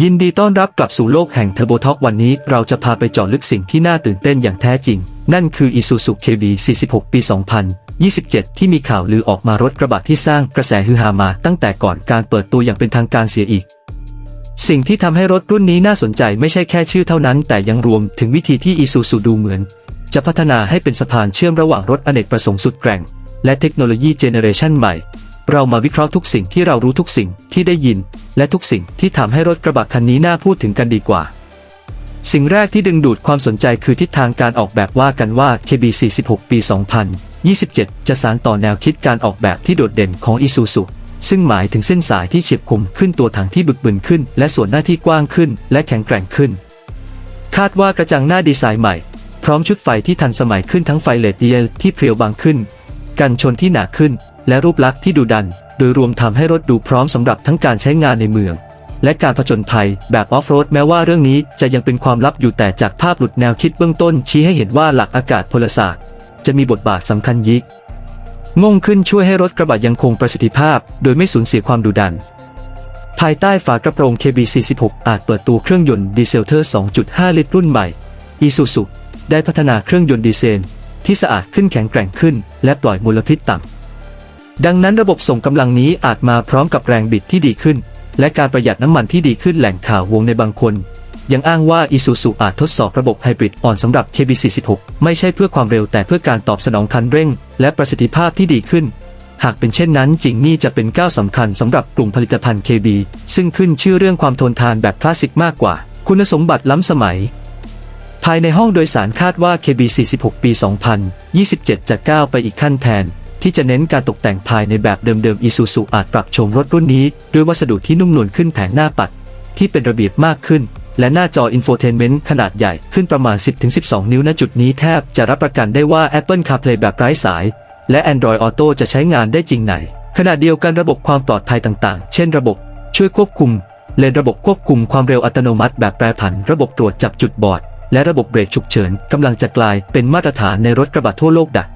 ยินดีต้อนรับกลับสู่โลกแห่งเทอร์โบท็อกวันนี้เราจะพาไปเจาะลึกสิ่งที่น่าตื่นเต้นอย่างแท้จริง นั่นคือ Isuzu KB 46 ปี 2027 ที่มีข่าวลือออกมารถกระบะที่สร้างกระแสฮือฮามาตั้งแต่ก่อนการเปิดตัวอย่างเป็นทางการเสียอีก สิ่งที่ทำให้รถรุ่นนี้น่าสนใจไม่ใช่แค่ชื่อเท่านั้น แต่ยังรวมถึงวิธีที่ Isuzu ดูเหมือน จะพัฒนาให้เป็นสะพานเชื่อมระหว่างรถอเนกประสงค์สุดแกร่ง และเทคโนโลยีเจเนเรชันใหม่เรามาวิเคราะห์ทุกสิ่งที่เรารู้ทุกสิ่งที่ได้ยิน และทุกสิ่งที่ทำให้รถกระบะคันนี้น่าพูดถึงกันดีกว่า สิ่งแรกที่ดึงดูดความสนใจคือทิศทางการออกแบบว่ากันว่า KB 46 ปี 2027 จะสานต่อแนวคิดการออกแบบที่โดดเด่นของ Isuzu ซึ่งหมายถึงเส้นสายที่เฉียบคมขึ้นตัวถังที่บึกบึนขึ้น และส่วนหน้าที่กว้างขึ้น และแข็งแกร่งขึ้น คาดว่ากระจังหน้าดีไซน์ใหม่ พร้อมชุดไฟที่ทันสมัยขึ้นทั้งไฟเลดเดียลที่เพรียวบางขึ้น กันชนที่หนาขึ้น และรูปลักษณ์ที่ดูดัน โดยรวมทำให้รถดูพร้อมสำหรับทั้งการใช้งานในเมือง และการผจญภัยแบบออฟโรดแม้ว่าเรื่องนี้จะยังเป็นความลับอยู่แต่จากภาพหลุดแนวคิดเบื้องต้น ชี้ให้เห็นว่าหลักอากาศพลศาสตร์ จะมีบทบาทสำคัญยิกงงขึ้นช่วยให้รถกระบะยังคงประสิทธิภาพ โดยไม่สูญเสียความดุดัน ภายใต้ฝากระโปรง KB46 อาจเปิดตัวเครื่องยนต์ดีเซลเทอร์ 2.5 ลิตรรุ่นใหม่ Isuzu ได้พัฒนาเครื่องยนต์ดีเซลที่สะอาดขึ้นแข็งแกร่งขึ้น และปล่อยมลพิษต่ำ ดังนั้นระบบส่งกำลังนี้อาจมาพร้อมกับแรงบิดที่ดีขึ้น และการประหยัดน้ำมันที่ดีขึ้นแหล่งข่าววงในบางคน ยังอ้างว่า Isuzu อาจทดสอบระบบไฮบริดอ่อนสำหรับ KB46 ไม่ใช่เพื่อความเร็วแต่เพื่อการตอบสนองคันเร่ง และประสิทธิภาพที่ดีขึ้น หากเป็นเช่นนั้นจริงนี่จะเป็นก้าวสำคัญสำหรับกลุ่มผลิตภัณฑ์ KB ซึ่งขึ้นชื่อเรื่องความทนทานแบบคลาสสิกมากกว่า คุณสมบัติล้ำสมัยภายในห้องโดยสารคาดว่า KB 46 ปี 2027 จะก้าวไปอีกขั้นแทน ที่จะเน้นการตกแต่งภายในแบบเดิมๆ Isuzu อาจปรับโฉมรถรุ่นนี้ ด้วยวัสดุที่นุ่มนวลขึ้นแผงหน้าปัด ที่เป็นระเบียบมากขึ้น และหน้าจออินโฟเทนเมนต์ขนาดใหญ่ขึ้นประมาณ 10-12 นิ้วณจุดนี้แทบจะรับประกันได้ว่า Apple CarPlay แบบไร้สาย และ Android Auto จะใช้งานได้จริงในขณะเดียวกันระบบความปลอดภัยต่างๆ เช่นระบบช่วยควบคุม เลนระบบควบคุมความเร็วอัตโนมัติแบบแปรผัน ระบบตรวจจับจุดบอด และระบบเบรกฉุกเฉินกำลังจะกลายเป็นมาตรฐานในรถกระบะทั่วโลกดัก